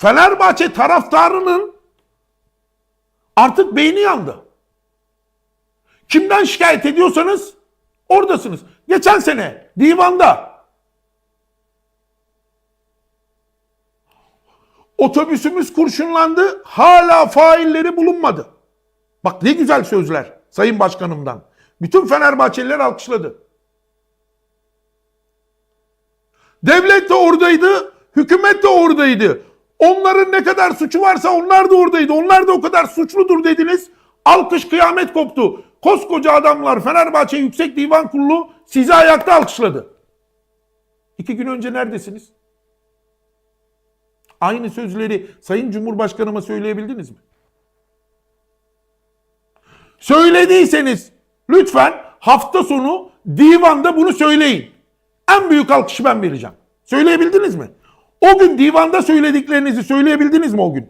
Fenerbahçe taraftarının artık beyni yandı. Kimden şikayet ediyorsanız oradasınız. Geçen sene divanda otobüsümüz kurşunlandı. Hala failleri bulunmadı. Bak ne güzel sözler Sayın Başkanımdan. Bütün Fenerbahçeliler alkışladı. Devlet de oradaydı, hükümet de oradaydı. Onların ne kadar suçu varsa onlar da oradaydı. Onlar da o kadar suçludur dediniz. Alkış kıyamet koptu. Koskoca adamlar Fenerbahçe Yüksek Divan Kurulu sizi ayakta alkışladı. İki gün önce neredesiniz? Aynı sözleri Sayın Cumhurbaşkanıma söyleyebildiniz mi? Söylediyseniz lütfen hafta sonu divanda bunu söyleyin. En büyük alkışı ben vereceğim. Söyleyebildiniz mi? O gün divanda söylediklerinizi söyleyebildiniz mi o gün?